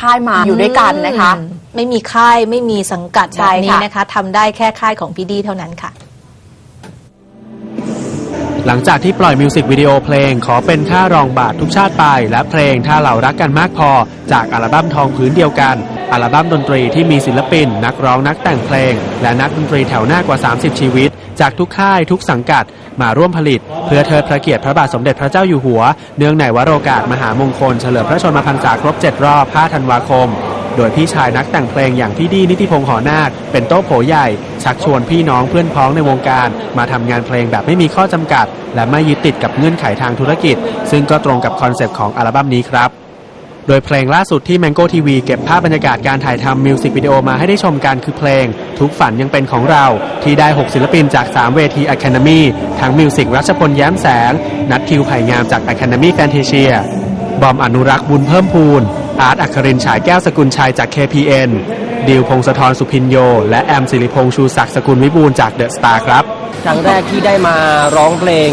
ค่ายมาอยู่ด้วยกันนะคะอืมไม่มีค่ายไม่มีสังกัดใช่แบบนี้ค่ะนะคะทำได้แค่ค่ายของพี่ดีเท่านั้นค่ะ หลังจากที่ปล่อยมิวสิกวิดีโอเพลง ขอเป็นค่ารองบาททุกชาติไป และเพลงถ้าเรารักกันมากพอ จากอัลบั้มทองพื้นเดียวกัน อัลบั้มดนตรีที่มีศิลปิน นักร้องนักแต่งเพลง และนักดนตรีแถวหน้ากว่า 30 ชีวิต จากทุกค่ายทุกสังกัด มาร่วมผลิต เพื่อเทิดพระเกียรติพระบาทสมเด็จพระเจ้าอยู่หัว เนื่องในวโรกาสมหามงคลเฉลิมพระชนมพรรษาครบ 7 รอบ 5 ธันวาคม โดยพี่ชายนักแต่งเพลงอย่างพี่ดีนิติพงษ์หอนาค เป็นโต๊ะโผใหญ่ ชักชวนพี่น้องเพื่อนพ้องในวงการ มาทำงานเพลงแบบไม่มีข้อจำกัด และไม่ยึดติดกับเงื่อนไขทางธุรกิจ ซึ่งก็ตรงกับคอนเซปต์ของอัลบั้มนี้ครับ โดยเพลงล่าสุดที่ Mango TV เก็บภาพบรรยากาศการถ่ายทำมิวสิกวิดีโอมาให้ได้ชมกันคือเพลง ทุกฝันยังเป็นของเรา ที่ได้ 6 ศิลปินจาก 3 เวที Academy ทั้งมิวสิกรัชพลแย้มแสง นัททิวไผ่งามจาก Academy Fantasia บอมอนุรักษ์บุญเพิ่มพูน อาร์ตอัครินฉายแก้วสกุลชัยจาก KPN ดิวพงศธรสุพินโย และแอมสิริพงษ์ชูศักดิ์สกุลวิบูลจากเดอะสตาร์ครับ ครั้งแรกที่ได้มาร้องเพลง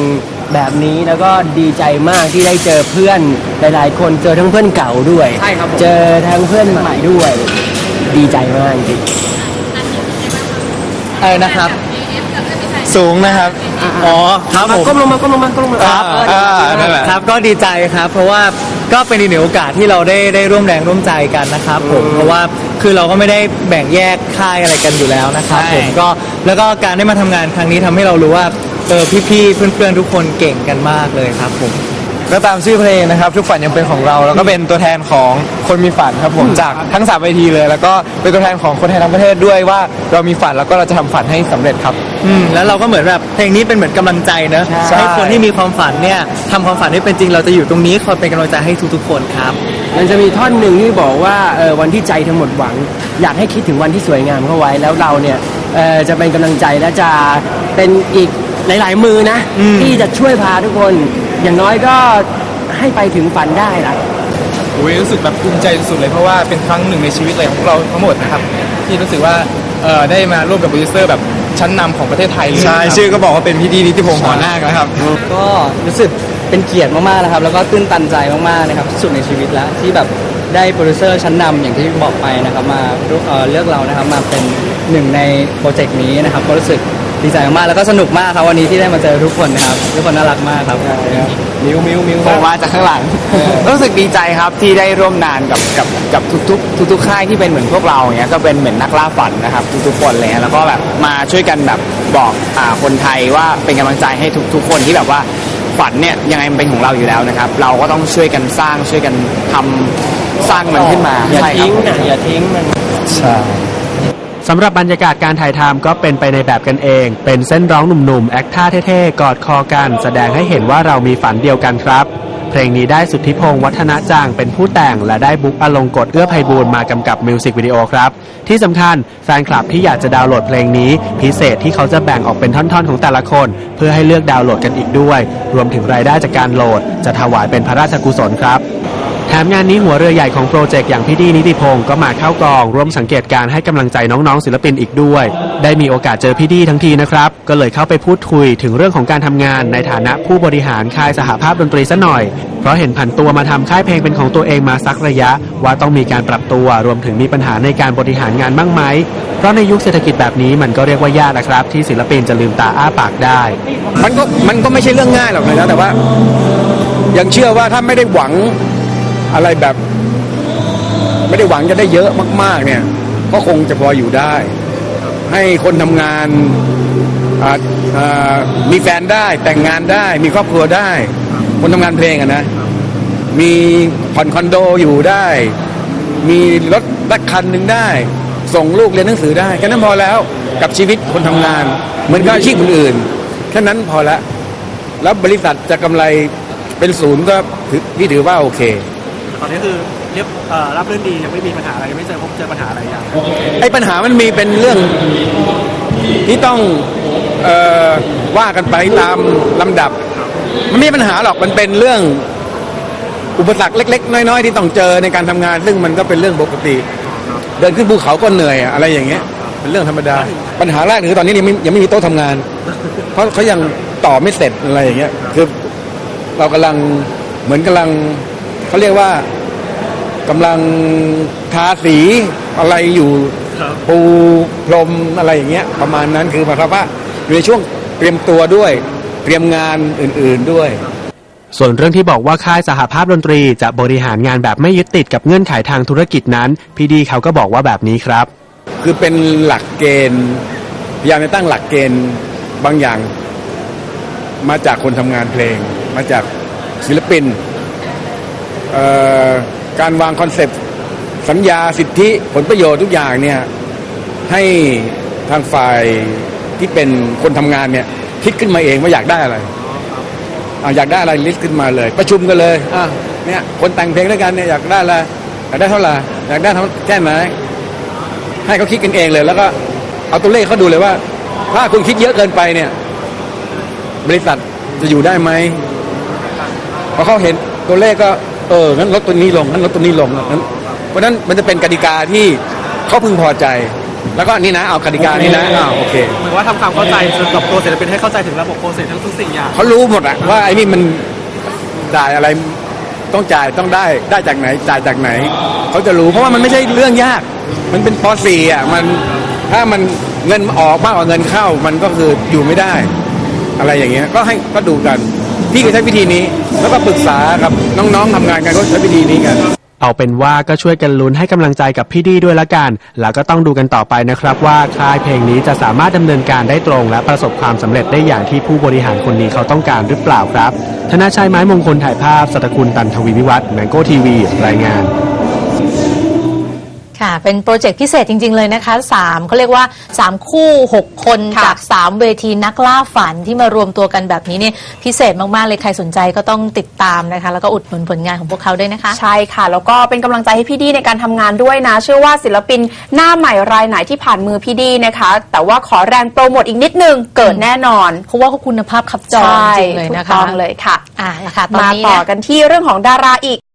แบบนี้แล้วก็ดีใจมากที่ได้เจอเพื่อนหลายๆ คนเจอทั้งเพื่อนเก่าด้วย ใช่ครับผม เจอทั้งเพื่อนใหม่ด้วย ดีใจมากจริง อะไรนะครับ สูงนะครับ อ๋อครับผม ก้มลงมาก้มลงมาก้มลงมาครับเอออ่าดีนั่นแหมากละ ครับก็ดีใจครับ เพราะว่าก็เป็นอีกหนึ่งโอกาสที่เราได้ได้ร่วมแรงร่วมใจกันนะครับ ผมเพราะว่าคือเราก็ไม่ได้แบ่งแยกค่ายอะไรกันอยู่แล้วนะครับใช่ ผมก็แล้วก็การได้มาทำงานครั้งนี้ทำให้เรารู้ว่าเออพี่ๆเพื่อนๆทุกคนเก่งกันมากเลยครับผม ก็ตามชื่อเพลงนะครับ ทุกฝันยังเป็นของเรา แล้วก็เป็นตัวแทนของคนมีฝันครับผมจากทั้งสามเวทีเลย แล้วก็เป็นตัวแทนของคนไทยทั้งประเทศด้วยว่าเรามีฝันแล้วก็เราจะทำฝันให้สำเร็จครับ อืมแล้วเราก็เหมือนแบบเพลงนี้เป็นเหมือนกำลังใจเนอะใช่ ให้คนที่มีความฝันเนี่ยทำความฝันให้เป็นจริงเราจะอยู่ตรงนี้คอยเป็นกำลังใจให้ทุกๆคนครับ มันจะมีท่อนหนึ่งที่บอกว่าเออวันที่ใจทั้งหมดหวัง อยากให้คิดถึงวันที่สวยงามเข้าไว้แล้วเราเนี่ยเออจะเป็นกำลังใจและจะเป็นอีกหลาย ๆ มือนะอืมที่จะช่วยพาทุกคน อย่างน้อยก็ให้ไปถึงฝันได้ละโอ้ยรู้สึกแบบภูมิใจสุดๆเลยเพราะว่าเป็นครั้งหนึ่งในชีวิตเลยของพวกเราทั้งหมดนะครับ ที่รู้สึกว่าเอ่อได้มาร่วมกับโปรดิวเซอร์แบบชั้นนำของประเทศไทยเลยใช่ชื่อก็บอกว่าเป็นพี่ดีนิติพงษ์หอนาคนะครับ ก็รู้สึกเป็นเกียรติมากๆนะครับ แล้วก็ตื้นตันใจมากๆนะครับที่สุดในชีวิตแล้วที่แบบได้โปรดิวเซอร์ชั้นนำอย่างที่บอกไปนะครับมาเอ่อเลือกเรานะครับมาเป็นหนึ่งในโปรเจกต์นี้นะครับก็รู้สึก ดีใจมากๆแล้วก็สนุกมากครับวันนี้ที่ได้มาเจอทุกคนนะครับทุกคนน่ารักมากครับมิวมิวมิวผมมาจากข้างหลังรู้สึกดีใจครับที่ได้ร่วมงานกับกับกับทุกๆ ทุกๆค่ายที่เป็นเหมือนพวกเราอย่างเงี้ยก็เป็นเหมือนนักล่าฝันนะครับ ทุกๆคนเลยแล้วก็แบบมาช่วยกันแบบบอกอ่าคนไทยว่าเป็นกำลังใจให้ทุกๆ คนที่แบบว่าฝันเนี่ยยังไงมันเป็นของเราอยู่แล้วนะครับ เราก็ต้องช่วยกันสร้างช่วยกันทำสร้างมันขึ้นมาอย่าใช่ครับทิ้งนะอย่าทิ้งมัน สำหรับบรรยากาศการถ่ายทำก็เป็นไปในแบบกันเอง เป็นเส้นร้องหนุ่มๆ แอคท่าเท่ๆ กอดคอกัน แสดงให้เห็นว่าเรามีฝันเดียวกันครับ เพลงนี้ได้สุทธิพงศ์วัฒนจางเป็นผู้แต่ง และได้บุ๊กอลงกฎเอื้อไพบูลย์มากำกับมิวสิกวิดีโอครับ ที่สำคัญแฟนคลับที่อยากจะดาวน์โหลดเพลงนี้ พิเศษที่เขาจะแบ่งออกเป็นท่อนๆ ของแต่ละคน เพื่อให้เลือกดาวน์โหลดกันอีกด้วย รวมถึงรายได้จากการโหลด จะถวายเป็นพระราชกุศลครับ แถมงานนี้หัวเรือใหญ่ของโปรเจกต์อย่างพี่ดีนิติพงศ์ก็มาเข้ากอง ร่วมสังเกตการณ์ให้กำลังใจน้องๆศิลปินอีกด้วย ได้มีโอกาสเจอพี่ดีทั้งทีนะครับ ก็เลยเข้าไปพูดคุยถึงเรื่องของการทำงานในฐานะผู้บริหารค่ายสหภาพดนตรีซะหน่อย เพราะเห็นผันตัวมาทำค่ายเพลงเป็นของตัวเองมาสักระยะ ว่าต้องมีการปรับตัวรวมถึงมีปัญหาในการบริหารงานบ้างไหมเพราะในยุคเศรษฐกิจแบบนี้มันก็เรียกว่ายากนะครับ ที่ศิลปินจะลืมตาอ้าปากได้ มันก็มันก็ไม่ใช่เรื่องง่ายหรอกนะแต่ว่า ยังเชื่อว่าถ้าไม่ได้หวัง อะไรแบบ ไม่ได้หวังจะได้เยอะมาก ๆ เนี่ย ก็คงจะพออยู่ได้ ให้คนทำงานมีแฟนได้แต่งงานได้ มีครอบครัวได้ คนทำงานเพลงอะนะ มีผ่อนคอนโดอยู่ได้ มีรถสักคันหนึ่งได้ ส่งลูกเรียนหนังสือได้แค่นั้นพอแล้วกับชีวิตคนทำงาน เหมือนกับอาชีพอื่นแค่นั้นพอละแล้วบริษัทจะกำไรเป็นศูนย์ก็พี่ถือว่าโอเค ตอนนี้คือเรียบรับเรื่องดียังไม่มีปัญหาอะไรยังไม่เจอพบเจอปัญหาอะไรอย่างไอ้ปัญหามันมีเป็นเรื่องที่ต้องเออว่ากันไปตามลำดับ มันไม่มีปัญหาหรอกมันเป็นเรื่อง อุปสรรคเล็ก ๆ น้อย ๆ ที่ต้องเจอในการทำงาน ซึ่งมันก็เป็นเรื่องปกติ เดินขึ้นภูเขาก็เหนื่อยอะอะไรอย่างเงี้ย เป็นเรื่องธรรมดา ปัญหาแรกคือตอนนี้ยังไม่ยังไม่มีโต๊ะทำงาน เพราะเขายังต่อไม่เสร็จอะไรอย่างเงี้ยคือเรากำลังเหมือนกำลัง เขาเรียกว่ากำลังทาสีอะไรอยู่ปูพรมอะไรอย่างเงี้ยประมาณนั้นคือหมายความว่าอยู่ในช่วงเตรียมตัวด้วย เตรียมงานอื่นๆด้วย ส่วนเรื่องที่บอกว่าค่ายสหภาพดนตรีจะบริหารงานแบบไม่ยึดติดกับเงื่อนไขทางธุรกิจนั้น พี่ดีเขาก็บอกว่าแบบนี้ครับ คือเป็นหลักเกณฑ์พยายามจะตั้งหลักเกณฑ์บางอย่าง มาจากคนทำงานเพลง มาจากศิลปินเอ่อ การวางคอนเซปต์สัญญาสิทธิผลประโยชน์ทุกอย่างเนี่ยให้ทางฝ่ายที่เป็นคนทำงานเนี่ยคิดขึ้นมาเองว่าอยากได้อะไรอะอยากได้อะไรลิสต์ขึ้นมาเลย ประชุมกันเลยอะเนี่ยคนแต่งเพลงด้วยกันเนี่ยอยากได้อะไรอยากได้เท่าไหร่อยากได้เท่าแค่ไหนให้เขาคิดกันเองเลย แล้วก็เอาตัวเลขเขาดูเลยว่า ถ้าคุณคิดเยอะเกินไปเนี่ย บริษัทจะอยู่ได้ไหมพอเขาเห็นตัวเลขก็ เอองั้นลดตัวนี้ลงงั้นลดตัวนี้ลงงั้นเพราะฉะนั้นมันจะเป็นกติกาที่เขาพึงพอใจ แล้วก็นี่นะเอากติกานี่นะอ้าวโอเคเหมือนว่าทำความเข้าใจกับตัวศิลปินให้เข้าใจถึงระบบโปรเซสทั้งทุกสิ่งอย่างเขารู้หมดอะว่าไอ้นี่มันจ่ายอะไรต้องจ่ายต้องได้ได้จากไหนจ่ายจากไหนเขาจะรู้เพราะว่ามันไม่ใช่เรื่องยาก มันเป็นพอสี่อะมันถ้ามันเงินออกมากกว่าเงินเข้ามันก็คืออยู่ไม่ได้ อะไรอย่างเงี้ยก็ให้ก็ดูกัน พี่ก็ใช้วิธีนี้ แล้วก็ปรึกษากับน้องๆทำงานกันก็ใช้วิธีนี้กัน เอาเป็นว่าก็ช่วยกันลุ้นให้กำลังใจกับพี่ดีด้วยละกัน แล้วก็ต้องดูกันต่อไปนะครับว่าค่ายเพลงนี้จะสามารถดำเนินการได้ตรง และประสบความสำเร็จได้อย่างที่ผู้บริหารคนนี้เขาต้องการหรือเปล่าครับ ธนาชัยไม้มงคลถ่ายภาพ สัตคุณตันทวีวิวัฒน์แมงโก้ทีวีรายงาน ค่ะ เป็นโปรเจกต์พิเศษจริง ๆ เลยนะคะ3เขาเรียกว่า 3 คู่ 6 คนค่ะจาก 3 เวทีนักล่าฝันที่มารวมตัวกันแบบนี้เนี่ยพิเศษมาก ๆ เลยใครสนใจก็ต้องติดตามนะคะ แล้วก็อุดหนุนผลงานของพวกเขาด้วยนะคะ ใช่ค่ะ แล้วก็เป็นกำลังใจให้พี่ดีในการทำงานด้วยนะ เชื่อว่าศิลปินหน้าใหม่รายไหนที่ผ่านมือพี่ดีนะคะ แต่ว่าขอแรงโปรโมทอีกนิดนึงเกิดแน่นอนเพราะว่าเขาคุณภาพขับจอใช่จริงๆเลยถูนะกคะต้องเลยค่ะอะละค่ะตอนมานี้ต่อนะ กันที่เรื่องของดาราอีก